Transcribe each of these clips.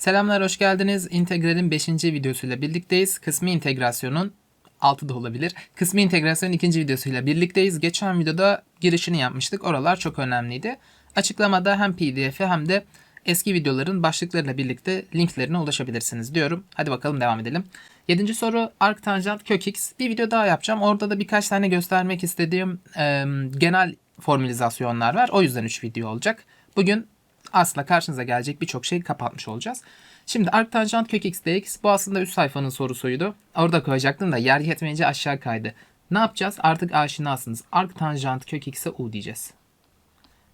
Selamlar, hoş geldiniz. İntegral'in 5. videosuyla birlikteyiz. Kısmi integrasyonun 6 da olabilir. Kısmi integrasyonun ikinci videosuyla birlikteyiz. Geçen videoda girişini yapmıştık. Oralar çok önemliydi. Açıklamada hem pdf'e hem de eski videoların başlıklarıyla birlikte linklerine ulaşabilirsiniz diyorum. Hadi bakalım devam edelim. 7. soru arc tanjant kök x. Bir video daha yapacağım. Orada da birkaç tane göstermek istediğim e, genel formülizasyonlar var. O yüzden 3 video olacak. Bugün aslında karşınıza gelecek birçok şey kapatmış olacağız. Şimdi arc tanjant kök x dx bu aslında üst sayfanın sorusuydu. Orada koyacaktım da yer yetmeyince aşağı kaydı. Ne yapacağız? Artık aşinasınız. Arc tanjant kök x'e u diyeceğiz.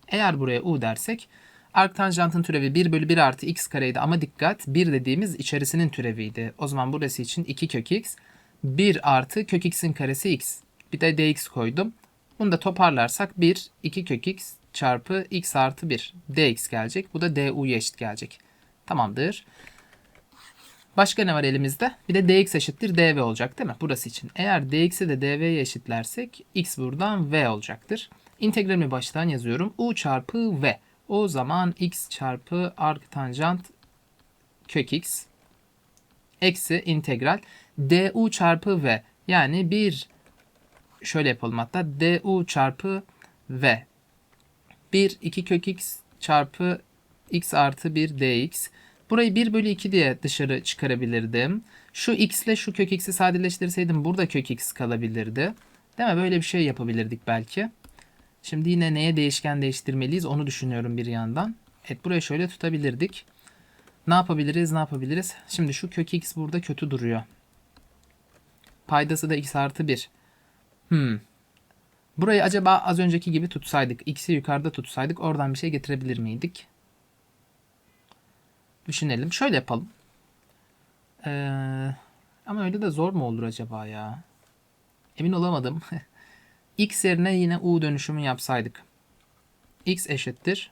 Eğer buraya u dersek arc tanjantın türevi 1 bölü 1 artı x kareydi ama dikkat 1 dediğimiz içerisinin türeviydi. O zaman burası için 2 kök x 1 artı kök x'in karesi x. Bir de dx koydum. Bunu da toparlarsak 1 2 kök x çarpı x artı 1 dx gelecek. Bu da du'ya eşit gelecek. Tamamdır. Başka ne var elimizde? Bir de dx eşittir dv olacak değil mi? Burası için. Eğer dx'i de dv'ye eşitlersek x buradan v olacaktır. İntegralimi baştan yazıyorum. u çarpı v. O zaman x çarpı arc tanjant kök x eksi integral du çarpı v. Yani bir şöyle yapalım hatta du çarpı v 1 2 kök x çarpı x artı 1 dx. Burayı 1 bölü 2 diye dışarı çıkarabilirdim. Şu x ile şu kök x'i sadeleştirseydim burada kök x kalabilirdi. Değil mi? Böyle bir şey yapabilirdik belki. Şimdi yine neye değişken değiştirmeliyiz onu düşünüyorum bir yandan. Evet burayı şöyle tutabilirdik. Ne yapabiliriz ne yapabiliriz? Şimdi şu kök x burada kötü duruyor. Paydası da x artı 1. Hmm. Burayı acaba az önceki gibi tutsaydık, x'i yukarıda tutsaydık oradan bir şey getirebilir miydik? Düşünelim. Şöyle yapalım. Ee, ama öyle de zor mu olur acaba ya? Emin olamadım. x yerine yine u dönüşümü yapsaydık. x eşittir.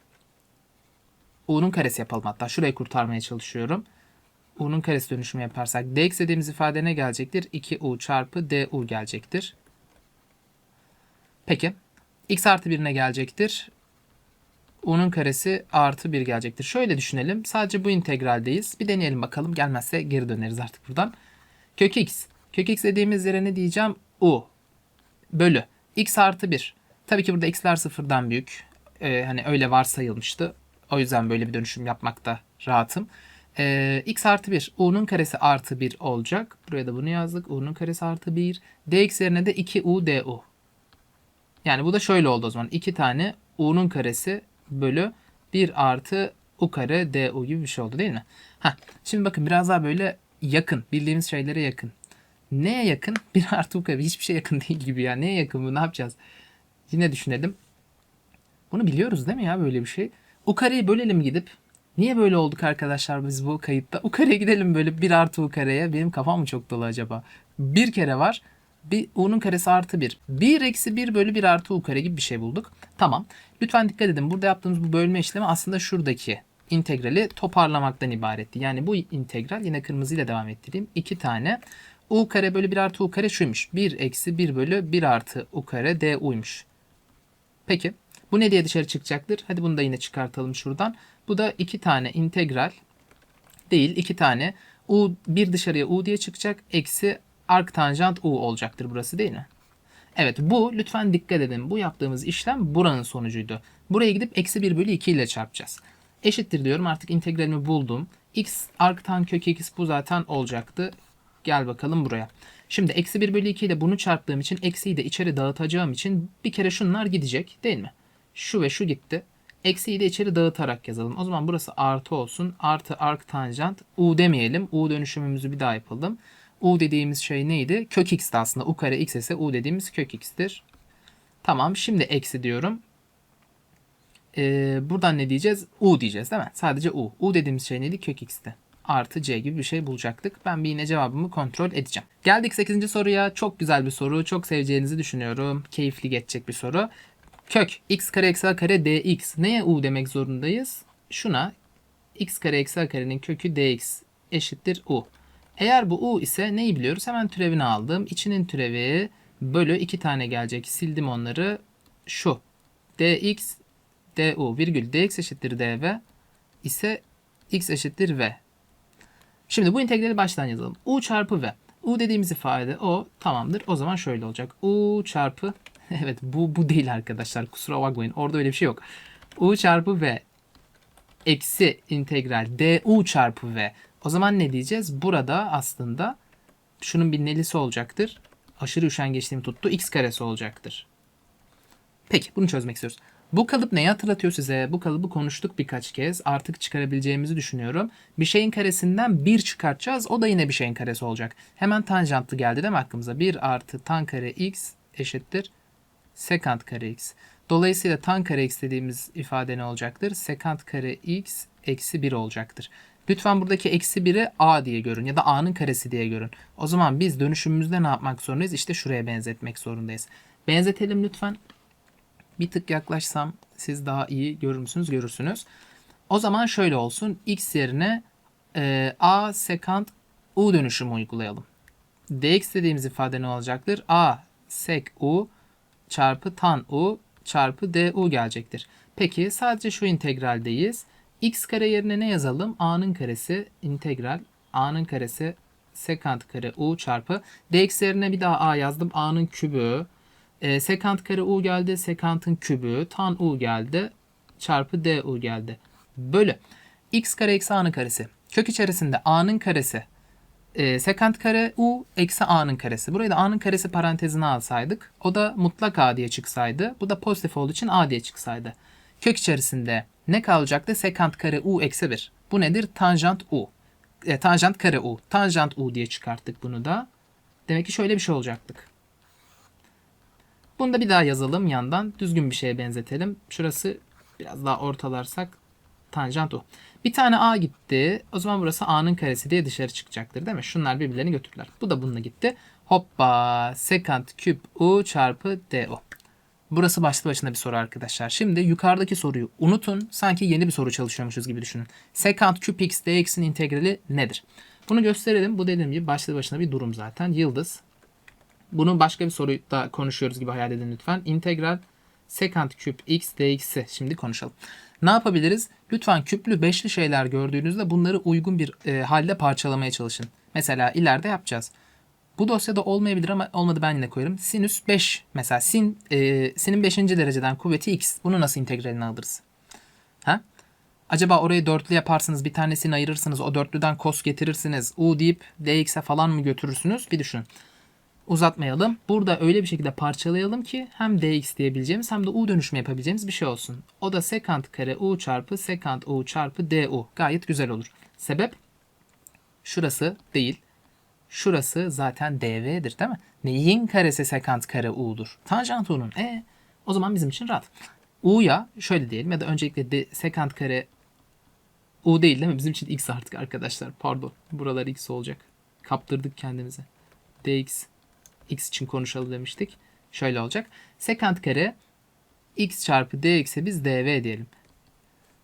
u'nun karesi yapalım hatta. Şurayı kurtarmaya çalışıyorum. u'nun karesi dönüşümü yaparsak dx dediğimiz ifade ne gelecektir? 2u çarpı du gelecektir. Peki. x artı 1'ine gelecektir. u'nun karesi artı 1 gelecektir. Şöyle düşünelim. Sadece bu integraldeyiz. Bir deneyelim bakalım. Gelmezse geri döneriz artık buradan. Kök x. Kök x dediğimiz yere ne diyeceğim? u. Bölü. x artı 1. Tabii ki burada x'ler sıfırdan büyük. Ee, hani öyle varsayılmıştı. O yüzden böyle bir dönüşüm yapmakta rahatım. Ee, x artı 1. u'nun karesi artı 1 olacak. Buraya da bunu yazdık. u'nun karesi artı 1. dx yerine de 2u du. Yani bu da şöyle oldu o zaman. 2 tane u'nun karesi bölü 1 artı u kare du gibi bir şey oldu değil mi? Heh, şimdi bakın biraz daha böyle yakın. Bildiğimiz şeylere yakın. Neye yakın? 1 artı u kare. Hiçbir şey yakın değil gibi ya. Neye yakın bu? Ne yapacağız? Yine düşünelim. Bunu biliyoruz değil mi ya böyle bir şey? U kareyi bölelim gidip. Niye böyle olduk arkadaşlar biz bu kayıtta? U kareye gidelim böyle 1 artı u kareye. Benim kafam mı çok dolu acaba? Bir kere var bir u'nun karesi artı 1. 1 eksi 1 bölü 1 artı u kare gibi bir şey bulduk. Tamam. Lütfen dikkat edin. Burada yaptığımız bu bölme işlemi aslında şuradaki integrali toparlamaktan ibaretti. Yani bu integral yine kırmızıyla devam ettireyim. 2 tane u kare bölü 1 artı u kare şuymuş. 1 eksi 1 bölü 1 artı u kare du'ymuş. Peki. Bu ne diye dışarı çıkacaktır? Hadi bunu da yine çıkartalım şuradan. Bu da 2 tane integral değil 2 tane u bir dışarıya u diye çıkacak. Eksi arc tanjant u olacaktır burası değil mi? Evet bu lütfen dikkat edin. Bu yaptığımız işlem buranın sonucuydu. Buraya gidip eksi 1 bölü 2 ile çarpacağız. Eşittir diyorum artık integralimi buldum. x arc tan kök x bu zaten olacaktı. Gel bakalım buraya. Şimdi eksi 1 bölü 2 ile bunu çarptığım için eksiyi de içeri dağıtacağım için bir kere şunlar gidecek değil mi? Şu ve şu gitti. Eksiyi de içeri dağıtarak yazalım. O zaman burası artı olsun. Artı arc tanjant u demeyelim. u dönüşümümüzü bir daha yapalım u dediğimiz şey neydi? Kök x'ti aslında. u kare x ise u dediğimiz kök x'tir. Tamam şimdi eksi diyorum. Ee, buradan ne diyeceğiz? u diyeceğiz değil mi? Sadece u. u dediğimiz şey neydi? Kök x'ti. Artı c gibi bir şey bulacaktık. Ben bir yine cevabımı kontrol edeceğim. Geldik 8. soruya. Çok güzel bir soru. Çok seveceğinizi düşünüyorum. Keyifli geçecek bir soru. Kök x kare eksi a kare dx. Neye u demek zorundayız? Şuna x kare eksi a karenin kökü dx eşittir u. Eğer bu u ise neyi biliyoruz? Hemen türevini aldım. İçinin türevi bölü iki tane gelecek. Sildim onları. Şu. dx du virgül dx eşittir dv ise x eşittir v. Şimdi bu integrali baştan yazalım. U çarpı V. U dediğimiz ifade o tamamdır. O zaman şöyle olacak. U çarpı evet bu bu değil arkadaşlar. Kusura bakmayın. Orada öyle bir şey yok. U çarpı V eksi integral du çarpı v. O zaman ne diyeceğiz? Burada aslında şunun bir nelisi olacaktır. Aşırı üşengeçliğimi tuttu. x karesi olacaktır. Peki bunu çözmek istiyoruz. Bu kalıp neyi hatırlatıyor size? Bu kalıbı konuştuk birkaç kez. Artık çıkarabileceğimizi düşünüyorum. Bir şeyin karesinden 1 çıkartacağız. O da yine bir şeyin karesi olacak. Hemen tanjantlı geldi değil mi aklımıza? 1 artı tan kare x eşittir sekant kare x. Dolayısıyla tan kare x dediğimiz ifade ne olacaktır? Sekant kare x eksi 1 olacaktır. Lütfen buradaki eksi 1'i a diye görün ya da a'nın karesi diye görün. O zaman biz dönüşümümüzde ne yapmak zorundayız? İşte şuraya benzetmek zorundayız. Benzetelim lütfen. Bir tık yaklaşsam siz daha iyi görür müsünüz? Görürsünüz. O zaman şöyle olsun. x yerine e, a sekant u dönüşümü uygulayalım. dx dediğimiz ifade ne olacaktır? a sek u çarpı tan u çarpı du gelecektir. Peki sadece şu integraldeyiz. X kare yerine ne yazalım? a'nın karesi integral a'nın karesi sekant kare u çarpı dx yerine bir daha a yazdım. a'nın kübü e, sekant kare u geldi. Sekantın kübü tan u geldi. Çarpı du geldi. Bölü x kare eksi a'nın karesi. Kök içerisinde a'nın karesi e, sekant kare u eksi a'nın karesi. Burayı da a'nın karesi parantezine alsaydık o da mutlak a diye çıksaydı. Bu da pozitif olduğu için a diye çıksaydı. Kök içerisinde ne kalacaktı? Sekant kare u eksi 1. Bu nedir? Tanjant u. E, tanjant kare u. Tanjant u diye çıkarttık bunu da. Demek ki şöyle bir şey olacaktık. Bunu da bir daha yazalım yandan. Düzgün bir şeye benzetelim. Şurası biraz daha ortalarsak tanjant u. Bir tane a gitti. O zaman burası a'nın karesi diye dışarı çıkacaktır değil mi? Şunlar birbirlerini götürdüler. Bu da bununla gitti. Hoppa sekant küp u çarpı du. Burası başlı başına bir soru arkadaşlar. Şimdi yukarıdaki soruyu unutun. Sanki yeni bir soru çalışıyormuşuz gibi düşünün. Sekant küp x dx'in integrali nedir? Bunu gösterelim. Bu dediğim gibi başlı başına bir durum zaten. Yıldız. Bunu başka bir soruda konuşuyoruz gibi hayal edin lütfen. İntegral sekant küp x dx'i şimdi konuşalım. Ne yapabiliriz? Lütfen küplü beşli şeyler gördüğünüzde bunları uygun bir e, halde parçalamaya çalışın. Mesela ileride yapacağız. Bu dosyada olmayabilir ama olmadı ben yine koyarım. Sinüs 5 mesela sin e, sinin 5. dereceden kuvveti x. Bunu nasıl integralini alırız? Ha? Acaba orayı dörtlü yaparsınız bir tanesini ayırırsınız o dörtlüden kos getirirsiniz u deyip dx'e falan mı götürürsünüz? Bir düşünün uzatmayalım. Burada öyle bir şekilde parçalayalım ki hem dx diyebileceğimiz hem de u dönüşümü yapabileceğimiz bir şey olsun. O da sekant kare u çarpı sekant u çarpı du. Gayet güzel olur. Sebep şurası değil. Şurası zaten dv'dir değil mi? Neyin karesi sekant kare u'dur? Tanjant u'nun. E o zaman bizim için rahat. u'ya şöyle diyelim ya da öncelikle de sekant kare u değil değil mi? Bizim için x artık arkadaşlar. Pardon. Buralar x olacak. Kaptırdık kendimize. dx x için konuşalım demiştik. Şöyle olacak. Sekant kare x çarpı dx'e biz dv diyelim.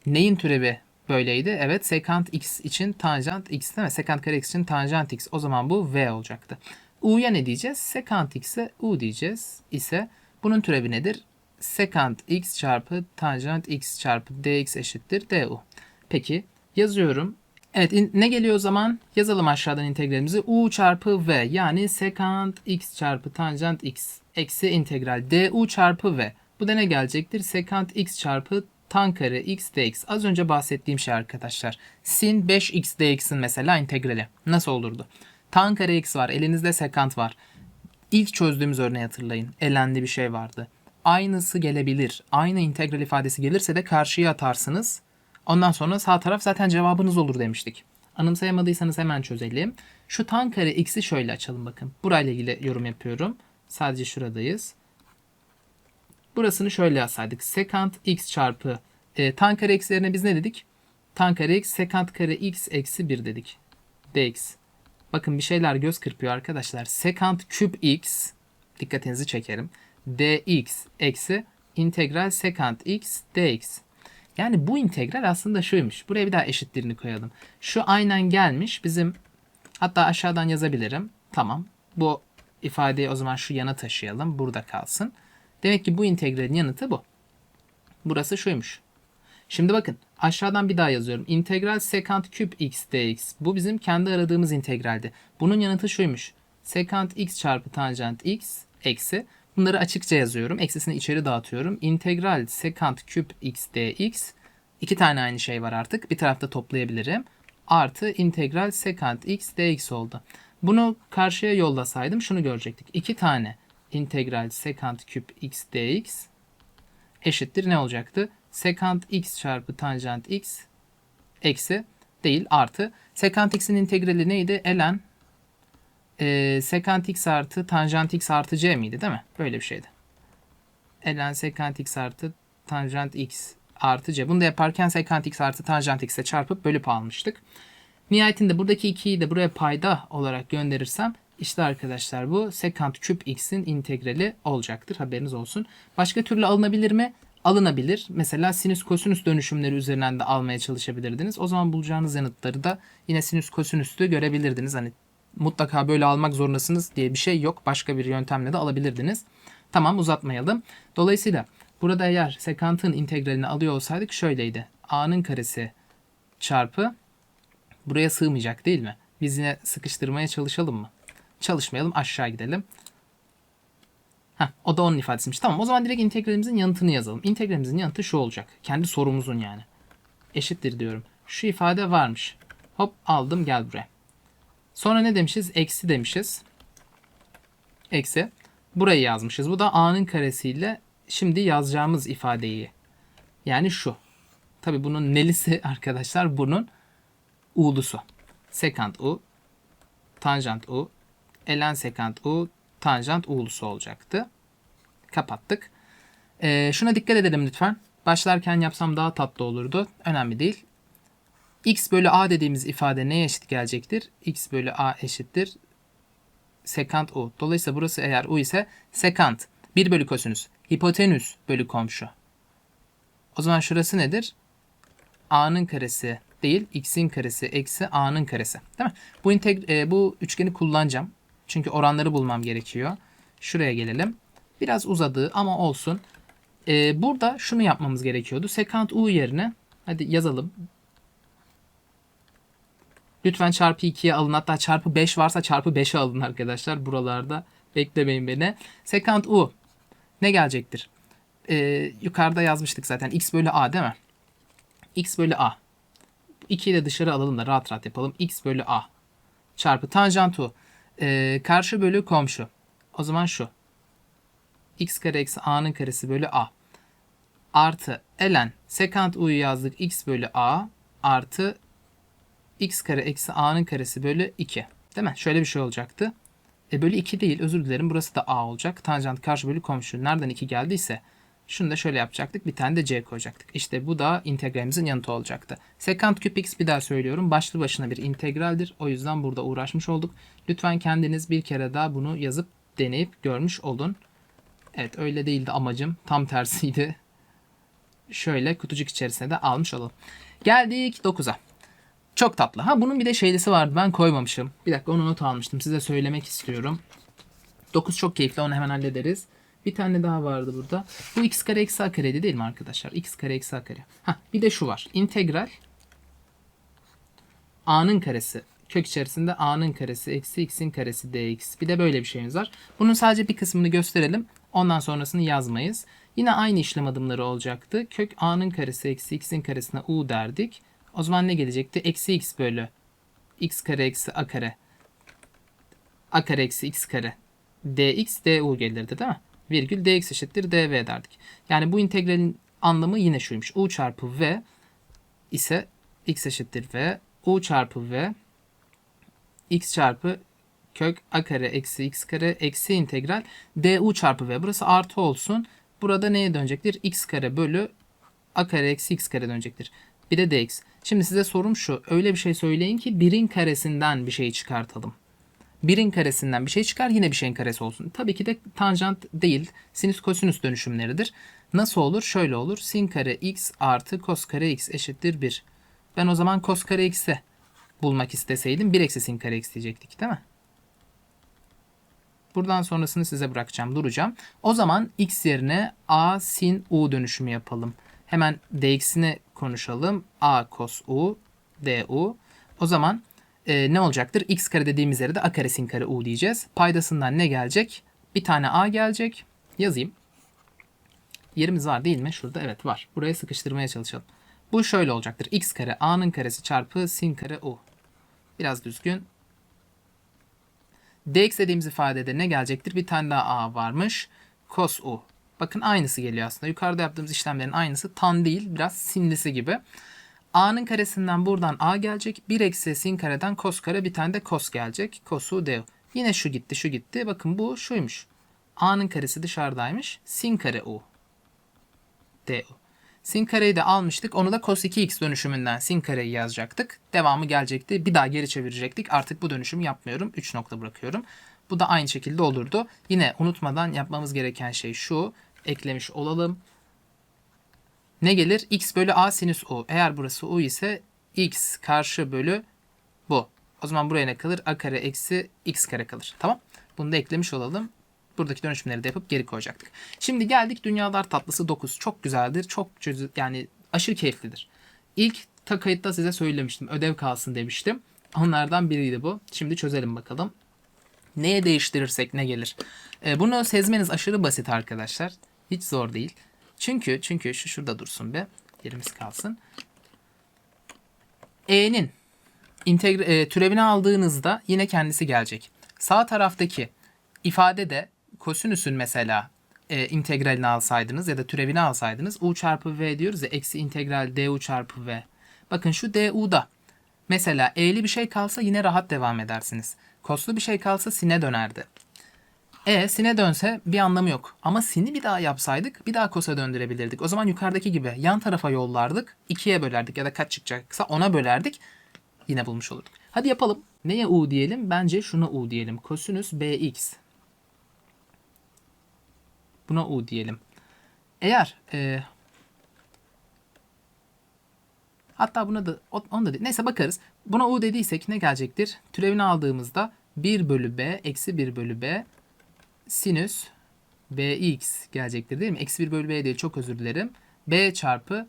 Neyin türevi böyleydi? Evet sekant x için tanjant x değil mi? Sekant kare x için tanjant x. O zaman bu v olacaktı. u'ya ne diyeceğiz? Sekant x'e u diyeceğiz ise bunun türevi nedir? Sekant x çarpı tanjant x çarpı dx eşittir du. Peki yazıyorum. Evet ne geliyor o zaman? Yazalım aşağıdan integralimizi. u çarpı v yani sekant x çarpı tanjant x eksi integral du çarpı v. Bu da ne gelecektir? Sekant x çarpı tan kare x dx. Az önce bahsettiğim şey arkadaşlar. Sin 5x dx'in mesela integrali. Nasıl olurdu? Tan kare x var. Elinizde sekant var. İlk çözdüğümüz örneği hatırlayın. Elendi bir şey vardı. Aynısı gelebilir. Aynı integral ifadesi gelirse de karşıya atarsınız. Ondan sonra sağ taraf zaten cevabınız olur demiştik. Anımsayamadıysanız hemen çözelim. Şu tan kare x'i şöyle açalım bakın. Burayla ilgili yorum yapıyorum. Sadece şuradayız. Burasını şöyle yazsaydık. Sekant x çarpı e, tan kare x'lerine biz ne dedik? Tan kare x sekant kare x eksi 1 dedik. dx. Bakın bir şeyler göz kırpıyor arkadaşlar. Sekant küp x dikkatinizi çekerim. dx eksi integral sekant x dx. Yani bu integral aslında şuymuş. Buraya bir daha eşitlerini koyalım. Şu aynen gelmiş. Bizim hatta aşağıdan yazabilirim. Tamam. Bu ifadeyi o zaman şu yana taşıyalım. Burada kalsın. Demek ki bu integralin yanıtı bu. Burası şuymuş. Şimdi bakın Aşağıdan bir daha yazıyorum. İntegral sekant küp x dx. Bu bizim kendi aradığımız integraldi. Bunun yanıtı şuymuş. Sekant x çarpı tanjant x eksi. Bunları açıkça yazıyorum. Eksisini içeri dağıtıyorum. İntegral sekant küp x dx. İki tane aynı şey var artık. Bir tarafta toplayabilirim. Artı integral sekant x dx oldu. Bunu karşıya yollasaydım şunu görecektik. İki tane integral sekant küp x dx eşittir ne olacaktı? Sekant x çarpı tanjant x eksi değil artı. Sekant x'in integrali neydi? ln e, sekant x artı tanjant x artı c miydi değil mi? Böyle bir şeydi. ln sekant x artı tanjant x artı c. Bunu da yaparken sekant x artı tanjant x'e çarpıp bölüp almıştık. Nihayetinde buradaki 2'yi de buraya payda olarak gönderirsem işte arkadaşlar bu sekant küp x'in integrali olacaktır. Haberiniz olsun. Başka türlü alınabilir mi? Alınabilir. Mesela sinüs kosinüs dönüşümleri üzerinden de almaya çalışabilirdiniz. O zaman bulacağınız yanıtları da yine sinüs kosinüsü görebilirdiniz. Hani mutlaka böyle almak zorundasınız diye bir şey yok. Başka bir yöntemle de alabilirdiniz. Tamam uzatmayalım. Dolayısıyla burada eğer sekantın integralini alıyor olsaydık şöyleydi. a'nın karesi çarpı buraya sığmayacak değil mi? Biz yine sıkıştırmaya çalışalım mı? Çalışmayalım aşağı gidelim. Heh, o da onun ifadesiymiş. Tamam o zaman direkt integralimizin yanıtını yazalım. İntegralimizin yanıtı şu olacak. Kendi sorumuzun yani. Eşittir diyorum. Şu ifade varmış. Hop aldım gel buraya. Sonra ne demişiz? Eksi demişiz. Eksi. Burayı yazmışız. Bu da a'nın karesiyle şimdi yazacağımız ifadeyi. Yani şu. Tabi bunun nelisi arkadaşlar? Bunun u'lusu. Sekant u, tanjant u, ln sekant u, tanjant u'lusu olacaktı. Kapattık. Ee, şuna dikkat edelim lütfen. Başlarken yapsam daha tatlı olurdu. Önemli değil. x bölü a dediğimiz ifade neye eşit gelecektir? x bölü a eşittir sekant u. Dolayısıyla burası eğer u ise sekant 1 bölü kosinüs hipotenüs bölü komşu. O zaman şurası nedir? a'nın karesi değil x'in karesi eksi a'nın karesi. Değil mi? Bu, integ e, bu üçgeni kullanacağım. Çünkü oranları bulmam gerekiyor. Şuraya gelelim. Biraz uzadı ama olsun. E, burada şunu yapmamız gerekiyordu. Sekant u yerine hadi yazalım. Lütfen çarpı 2'ye alın. Hatta çarpı 5 varsa çarpı 5'e alın arkadaşlar. Buralarda beklemeyin beni. Sekant u ne gelecektir? E, yukarıda yazmıştık zaten. x bölü a değil mi? x bölü a. 2'yi de dışarı alalım da rahat rahat yapalım. x bölü a çarpı tanjant u. Ee, karşı bölü komşu. O zaman şu. x kare eksi a'nın karesi bölü a. Artı ln sekant u'yu yazdık x bölü a artı x kare eksi a'nın karesi bölü 2. Değil mi? Şöyle bir şey olacaktı. E bölü 2 değil özür dilerim. Burası da a olacak. Tanjant karşı bölü komşu. Nereden 2 geldiyse şunu da şöyle yapacaktık. Bir tane de c koyacaktık. İşte bu da integralimizin yanıtı olacaktı. Sekant küp x bir daha söylüyorum. Başlı başına bir integraldir. O yüzden burada uğraşmış olduk. Lütfen kendiniz bir kere daha bunu yazıp deneyip görmüş olun. Evet öyle değildi amacım. Tam tersiydi. Şöyle kutucuk içerisine de almış olalım. Geldik 9'a. Çok tatlı. Ha bunun bir de şeylisi vardı. Ben koymamışım. Bir dakika onu not almıştım. Size söylemek istiyorum. 9 çok keyifli. Onu hemen hallederiz. Bir tane daha vardı burada. Bu x kare eksi a kareydi değil mi arkadaşlar? x kare eksi a kare. Ha, bir de şu var. İntegral a'nın karesi kök içerisinde a'nın karesi eksi x'in karesi dx. Bir de böyle bir şeyimiz var. Bunun sadece bir kısmını gösterelim. Ondan sonrasını yazmayız. Yine aynı işlem adımları olacaktı. Kök a'nın karesi eksi x'in karesine u derdik. O zaman ne gelecekti? Eksi x bölü x kare eksi a kare a kare eksi x kare dx du gelirdi değil mi? Virgül dx eşittir dv derdik. Yani bu integralin anlamı yine şuymuş. u çarpı v ise x eşittir v. u çarpı v x çarpı kök a kare eksi x kare eksi integral du çarpı v. Burası artı olsun. Burada neye dönecektir? x kare bölü a kare eksi x kare dönecektir. Bir de dx. Şimdi size sorum şu. Öyle bir şey söyleyin ki birin karesinden bir şey çıkartalım. Birin karesinden bir şey çıkar yine bir şeyin karesi olsun. Tabii ki de tanjant değil sinüs kosinüs dönüşümleridir. Nasıl olur? Şöyle olur. Sin kare x artı kos kare x eşittir 1. Ben o zaman kos kare x'i bulmak isteseydim 1 eksi sin kare x diyecektik değil mi? Buradan sonrasını size bırakacağım. Duracağım. O zaman x yerine a sin u dönüşümü yapalım. Hemen dx'ini konuşalım. A cos u du. O zaman e, ne olacaktır? x kare dediğimiz yere de a kare sin kare u diyeceğiz. Paydasından ne gelecek? Bir tane a gelecek. Yazayım. Yerimiz var değil mi? Şurada evet var. Buraya sıkıştırmaya çalışalım. Bu şöyle olacaktır. x kare a'nın karesi çarpı sin kare u. Biraz düzgün. dx dediğimiz ifadede ne gelecektir? Bir tane daha a varmış. Cos u. Bakın aynısı geliyor aslında. Yukarıda yaptığımız işlemlerin aynısı. Tan değil biraz sinlisi gibi. A'nın karesinden buradan A gelecek. 1 eksi sin kareden cos kare bir tane de cos gelecek. Cosu du. Yine şu gitti şu gitti. Bakın bu şuymuş. A'nın karesi dışarıdaymış. Sin kare u. du. Sin kareyi de almıştık. Onu da cos 2x dönüşümünden sin kareyi yazacaktık. Devamı gelecekti. Bir daha geri çevirecektik. Artık bu dönüşümü yapmıyorum. 3 nokta bırakıyorum. Bu da aynı şekilde olurdu. Yine unutmadan yapmamız gereken şey şu. Eklemiş olalım. Ne gelir? x bölü a sinüs u. Eğer burası u ise x karşı bölü bu. O zaman buraya ne kalır? a kare eksi x kare kalır. Tamam. Bunu da eklemiş olalım. Buradaki dönüşümleri de yapıp geri koyacaktık. Şimdi geldik dünyalar tatlısı 9. Çok güzeldir. Çok çözü yani aşırı keyiflidir. İlk ta kayıtta size söylemiştim. Ödev kalsın demiştim. Onlardan biriydi bu. Şimdi çözelim bakalım. Neye değiştirirsek ne gelir? Ee, bunu sezmeniz aşırı basit arkadaşlar. Hiç zor değil. Çünkü çünkü şu şurada dursun be. Yerimiz kalsın. E'nin integre, e, türevini aldığınızda yine kendisi gelecek. Sağ taraftaki ifadede kosinüsün mesela e, integralini alsaydınız ya da türevini alsaydınız u çarpı v diyoruz ya eksi integral du çarpı v. Bakın şu du'da mesela e'li bir şey kalsa yine rahat devam edersiniz. Koslu bir şey kalsa sine dönerdi. E sine dönse bir anlamı yok. Ama sini bir daha yapsaydık bir daha kosa döndürebilirdik. O zaman yukarıdaki gibi yan tarafa yollardık. ikiye bölerdik ya da kaç çıkacaksa ona bölerdik. Yine bulmuş olurduk. Hadi yapalım. Neye u diyelim? Bence şuna u diyelim. Kosinüs bx. Buna u diyelim. Eğer e, hatta buna da onu da. Neyse bakarız. Buna u dediysek ne gelecektir? Türevini aldığımızda 1 bölü b eksi 1 bölü b sinüs bx gelecektir değil mi? Eksi 1 bölü b değil çok özür dilerim. b çarpı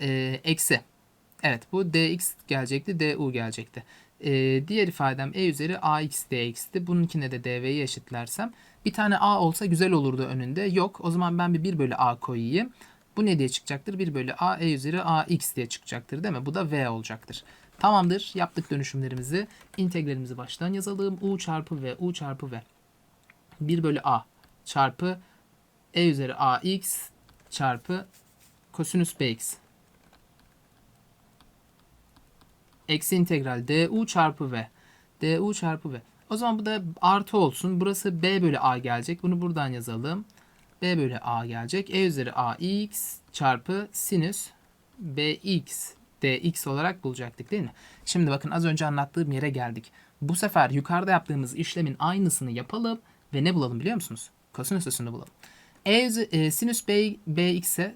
e, eksi. Evet bu dx gelecekti du gelecekti. E, diğer ifadem e üzeri ax dx'ti. Bununkine de dv'yi eşitlersem bir tane a olsa güzel olurdu önünde. Yok o zaman ben bir 1 bölü a koyayım. Bu ne diye çıkacaktır? 1 bölü a e üzeri ax diye çıkacaktır değil mi? Bu da v olacaktır. Tamamdır. Yaptık dönüşümlerimizi. İntegralimizi baştan yazalım. u çarpı v, u çarpı v. 1 bölü a çarpı e üzeri ax çarpı kosinüs bx. Eksi integral du çarpı v. du çarpı v. O zaman bu da artı olsun. Burası b bölü a gelecek. Bunu buradan yazalım. b bölü a gelecek. e üzeri ax çarpı sinüs bx dx olarak bulacaktık değil mi? Şimdi bakın az önce anlattığım yere geldik. Bu sefer yukarıda yaptığımız işlemin aynısını yapalım ve ne bulalım biliyor musunuz? Kosinüs üstünde bulalım. E, e sinüs b, bx'e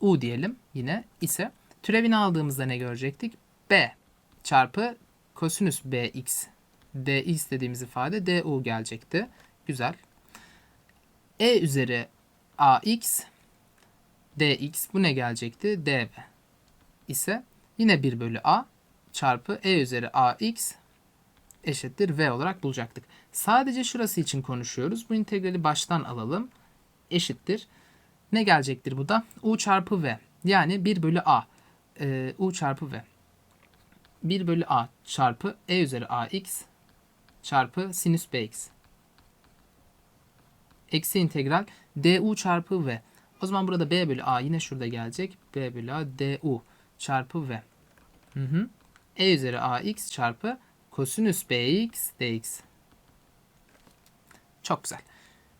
u diyelim yine ise türevini aldığımızda ne görecektik? b çarpı kosinüs bx dx dediğimiz ifade du gelecekti. Güzel. e üzeri ax dx bu ne gelecekti? dv ise yine 1 bölü a çarpı e üzeri ax eşittir v olarak bulacaktık. Sadece şurası için konuşuyoruz. Bu integrali baştan alalım. Eşittir. Ne gelecektir bu da? u çarpı v. Yani 1 bölü a. Ee, u çarpı v. 1 bölü a çarpı e üzeri ax çarpı sinüs bx. Eksi integral du çarpı v. O zaman burada b bölü a yine şurada gelecek. b bölü a du çarpı v. Hı hı. e üzeri ax çarpı kosinüs bx dx. Çok güzel.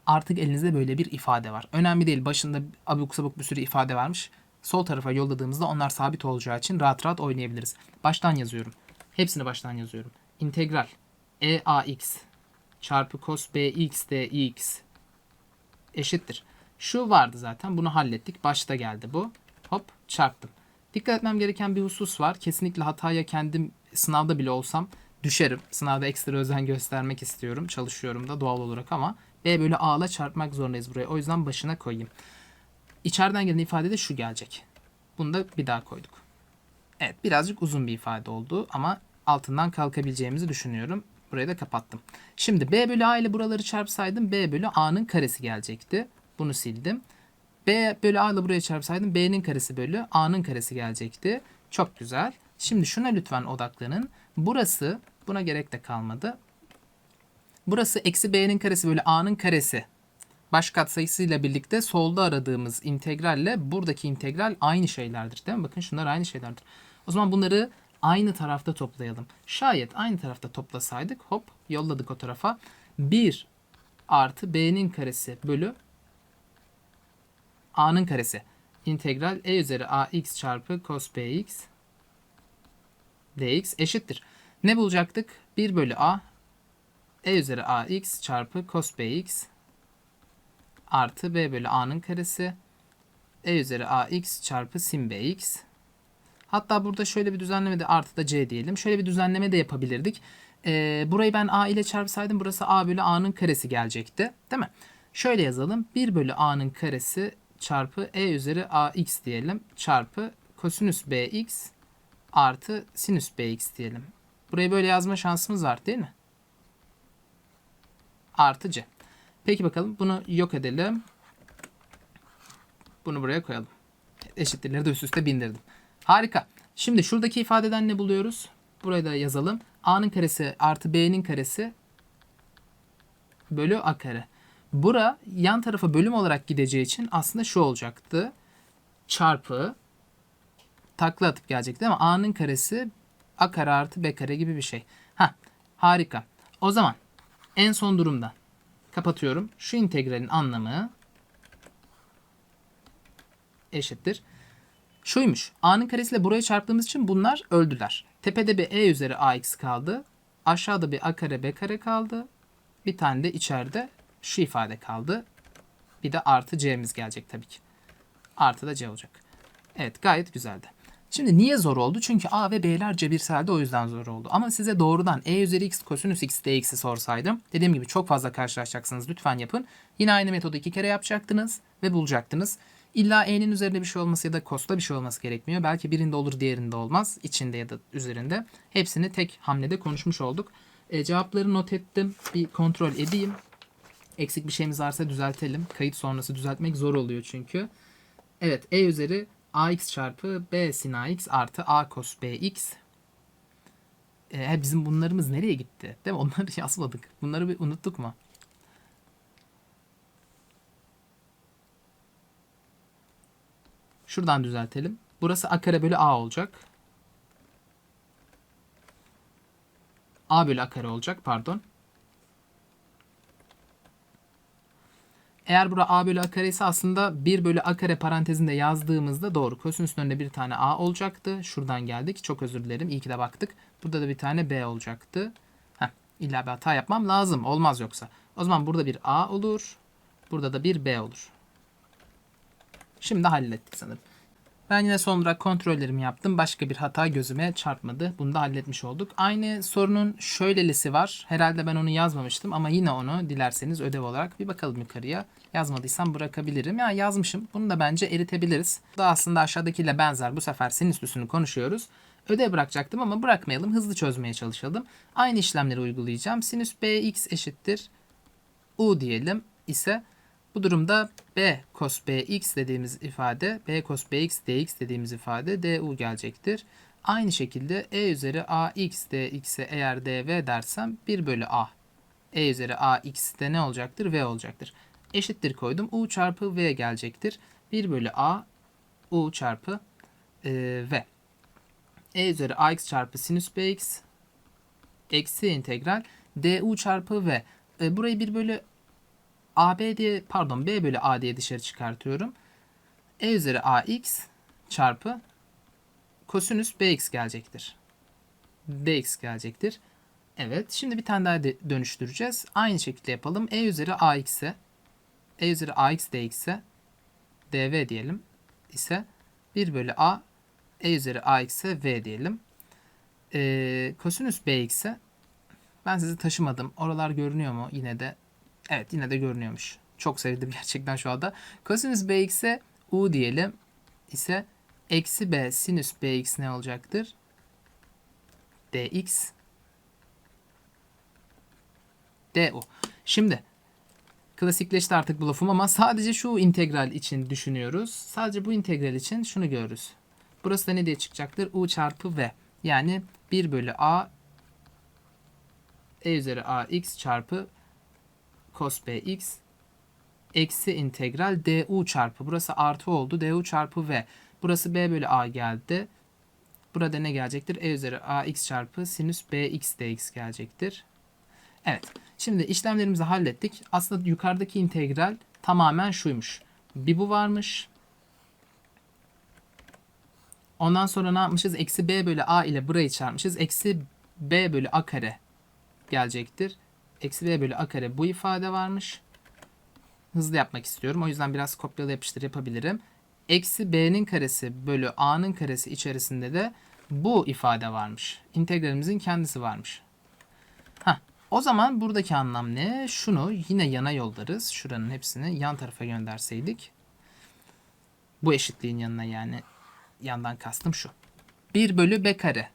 Artık elinizde böyle bir ifade var. Önemli değil. Başında abuk sabuk bir sürü ifade varmış. Sol tarafa yolladığımızda onlar sabit olacağı için rahat rahat oynayabiliriz. Baştan yazıyorum. Hepsini baştan yazıyorum. İntegral e ax çarpı cos bx dx eşittir. Şu vardı zaten. Bunu hallettik. Başta geldi bu. Hop çarptım. Dikkat etmem gereken bir husus var. Kesinlikle hataya kendim sınavda bile olsam düşerim. Sınavda ekstra özen göstermek istiyorum. Çalışıyorum da doğal olarak ama B bölü A ile çarpmak zorundayız buraya. O yüzden başına koyayım. İçeriden gelen ifade de şu gelecek. Bunu da bir daha koyduk. Evet birazcık uzun bir ifade oldu ama altından kalkabileceğimizi düşünüyorum. Burayı da kapattım. Şimdi b bölü a ile buraları çarpsaydım b bölü a'nın karesi gelecekti. Bunu sildim. b bölü a ile buraya çarpsaydım b'nin karesi bölü a'nın karesi gelecekti. Çok güzel. Şimdi şuna lütfen odaklanın. Burası buna gerek de kalmadı. Burası eksi b'nin karesi bölü a'nın karesi. Baş katsayısıyla birlikte solda aradığımız integralle buradaki integral aynı şeylerdir. Değil mi? Bakın şunlar aynı şeylerdir. O zaman bunları aynı tarafta toplayalım. Şayet aynı tarafta toplasaydık hop yolladık o tarafa. 1 artı b'nin karesi bölü a'nın karesi. İntegral e üzeri ax çarpı cos bx dx eşittir. Ne bulacaktık? 1 bölü a e üzeri ax çarpı cos bx artı b bölü a'nın karesi e üzeri ax çarpı sin bx. Hatta burada şöyle bir düzenleme de artı da c diyelim. Şöyle bir düzenleme de yapabilirdik. Ee, burayı ben a ile çarpsaydım burası a bölü a'nın karesi gelecekti. Değil mi? Şöyle yazalım. 1 bölü a'nın karesi çarpı e üzeri ax diyelim. Çarpı kosinüs bx artı sinüs bx diyelim. Burayı böyle yazma şansımız var değil mi? Artı c. Peki bakalım bunu yok edelim. Bunu buraya koyalım. Eşittirleri de üst üste bindirdim. Harika. Şimdi şuradaki ifadeden ne buluyoruz? Burayı da yazalım. A'nın karesi artı B'nin karesi bölü A kare. Bura yan tarafa bölüm olarak gideceği için aslında şu olacaktı. Çarpı takla atıp gelecek değil mi? A'nın karesi A kare artı B kare gibi bir şey. Ha, harika. O zaman en son durumda kapatıyorum. Şu integralin anlamı eşittir. Şuymuş. A'nın karesiyle buraya çarptığımız için bunlar öldüler. Tepede bir e üzeri ax kaldı. Aşağıda bir a kare b kare kaldı. Bir tane de içeride şu ifade kaldı. Bir de artı c'miz gelecek tabii ki. Artı da c olacak. Evet gayet güzeldi. Şimdi niye zor oldu? Çünkü a ve b'ler cebirseldi o yüzden zor oldu. Ama size doğrudan e üzeri x kosinüs x dx'i sorsaydım. Dediğim gibi çok fazla karşılaşacaksınız. Lütfen yapın. Yine aynı metodu iki kere yapacaktınız ve bulacaktınız. İlla e'nin üzerinde bir şey olması ya da cos'ta bir şey olması gerekmiyor. Belki birinde olur diğerinde olmaz. İçinde ya da üzerinde. Hepsini tek hamlede konuşmuş olduk. E, cevapları not ettim. Bir kontrol edeyim. Eksik bir şeyimiz varsa düzeltelim. Kayıt sonrası düzeltmek zor oluyor çünkü. Evet e üzeri ax çarpı b sin ax artı a cos bx. E, bizim bunlarımız nereye gitti? Değil mi? Onları yazmadık. Bunları bir unuttuk mu? Şuradan düzeltelim. Burası a kare bölü a olacak. a bölü a kare olacak pardon. Eğer bura a bölü a kare ise aslında 1 bölü a kare parantezinde yazdığımızda doğru. Kosinüsün önünde bir tane a olacaktı. Şuradan geldik. Çok özür dilerim. İyi ki de baktık. Burada da bir tane b olacaktı. Heh, illa bir hata yapmam lazım. Olmaz yoksa. O zaman burada bir a olur. Burada da bir b olur. Şimdi hallettik sanırım. Ben yine son olarak kontrollerimi yaptım. Başka bir hata gözüme çarpmadı. Bunu da halletmiş olduk. Aynı sorunun şöylelisi var. Herhalde ben onu yazmamıştım ama yine onu dilerseniz ödev olarak bir bakalım yukarıya. Yazmadıysam bırakabilirim. Ya yazmışım. Bunu da bence eritebiliriz. Bu da aslında aşağıdakiyle benzer. Bu sefer sinüslüsünü konuşuyoruz. Ödev bırakacaktım ama bırakmayalım. Hızlı çözmeye çalışalım. Aynı işlemleri uygulayacağım. Sinüs bx eşittir u diyelim ise bu durumda b cos bx dediğimiz ifade, b cos bx dx dediğimiz ifade du gelecektir. Aynı şekilde e üzeri ax dx'e eğer dv dersem 1 bölü a. e üzeri ax de ne olacaktır? v olacaktır. Eşittir koydum. u çarpı v gelecektir. 1 bölü a u çarpı e, v. e üzeri ax çarpı sinüs bx eksi integral du çarpı v. E, burayı 1 bölü AB diye pardon B bölü A diye dışarı çıkartıyorum. E üzeri AX çarpı kosinüs BX gelecektir. BX gelecektir. Evet. Şimdi bir tane daha dönüştüreceğiz. Aynı şekilde yapalım. E üzeri AX'e E üzeri AX DX'e DV diyelim ise 1 bölü A E üzeri AX'e V diyelim. Ee, kosinüs BX'e ben sizi taşımadım. Oralar görünüyor mu? Yine de Evet yine de görünüyormuş. Çok sevdim gerçekten şu anda. Kosinüs bx'e u diyelim ise Eksi b sinüs bx ne olacaktır? dx du. Şimdi klasikleşti artık bu lafım ama sadece şu integral için düşünüyoruz. Sadece bu integral için şunu görürüz. Burası da ne diye çıkacaktır? u çarpı v. Yani 1 bölü a e üzeri ax çarpı cos bx eksi integral du çarpı. Burası artı oldu. du çarpı v. Burası b bölü a geldi. Burada ne gelecektir? e üzeri ax çarpı sinüs bx dx gelecektir. Evet. Şimdi işlemlerimizi hallettik. Aslında yukarıdaki integral tamamen şuymuş. Bir bu varmış. Ondan sonra ne yapmışız? Eksi b bölü a ile burayı çarpmışız. Eksi b bölü a kare gelecektir. Eksi b bölü a kare bu ifade varmış. Hızlı yapmak istiyorum. O yüzden biraz kopyala yapıştır yapabilirim. Eksi b'nin karesi bölü a'nın karesi içerisinde de bu ifade varmış. İntegralimizin kendisi varmış. Heh, o zaman buradaki anlam ne? Şunu yine yana yollarız. Şuranın hepsini yan tarafa gönderseydik. Bu eşitliğin yanına yani yandan kastım şu. 1 bölü b kare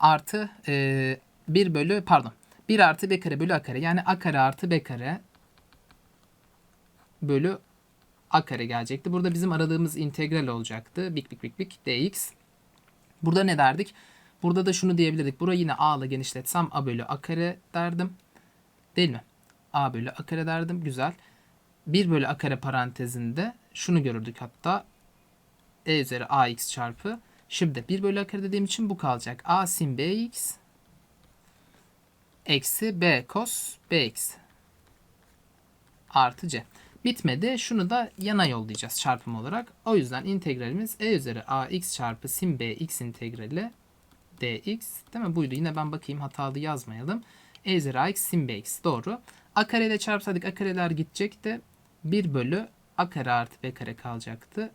artı e, 1 bölü pardon 1 artı b kare bölü a kare yani a kare artı b kare bölü a kare gelecekti. Burada bizim aradığımız integral olacaktı. Bik bik bik bik dx. Burada ne derdik? Burada da şunu diyebilirdik. Burayı yine a ile genişletsem a bölü a kare derdim. Değil mi? a bölü a kare derdim. Güzel. 1 bölü a kare parantezinde şunu görürdük hatta. e üzeri ax çarpı. Şimdi 1 bölü a kare dediğim için bu kalacak. a sin bx eksi b cos bx artı c. Bitmedi. Şunu da yana yollayacağız çarpım olarak. O yüzden integralimiz e üzeri ax çarpı sin bx integrali dx. Değil mi? Buydu. Yine ben bakayım hatalı yazmayalım. e üzeri ax sin bx. Doğru. a kare ile çarpsaydık a kareler gidecekti. 1 bölü a kare artı b kare kalacaktı.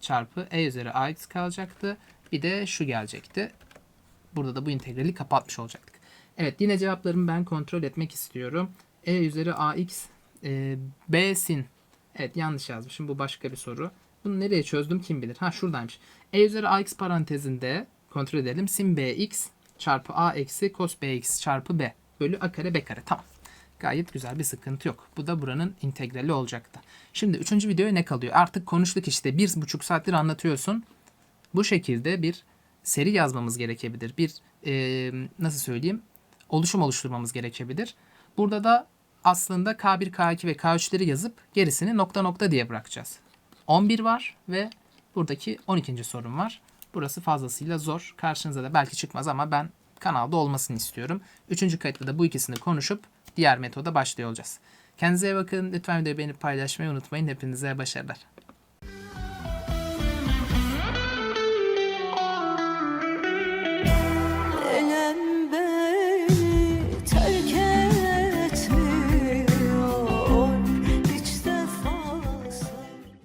Çarpı e üzeri ax kalacaktı. Bir de şu gelecekti. Burada da bu integrali kapatmış olacaktık. Evet yine cevaplarımı ben kontrol etmek istiyorum. e üzeri ax e, b sin. Evet yanlış yazmışım. Bu başka bir soru. Bunu nereye çözdüm kim bilir. Ha şuradaymış. e üzeri ax parantezinde kontrol edelim. Sin bx çarpı a eksi cos bx çarpı b bölü a kare b kare. Tamam. Gayet güzel bir sıkıntı yok. Bu da buranın integrali olacaktı. Şimdi üçüncü videoya ne kalıyor? Artık konuştuk işte. Bir buçuk saattir anlatıyorsun. Bu şekilde bir seri yazmamız gerekebilir. Bir e, nasıl söyleyeyim? Oluşum oluşturmamız gerekebilir. Burada da aslında K1, K2 ve K3'leri yazıp gerisini nokta nokta diye bırakacağız. 11 var ve buradaki 12. sorun var. Burası fazlasıyla zor. Karşınıza da belki çıkmaz ama ben kanalda olmasını istiyorum. Üçüncü kayıtta da bu ikisini konuşup diğer metoda başlıyor olacağız. Kendinize iyi bakın. Lütfen videoyu beğenip paylaşmayı unutmayın. Hepinize başarılar.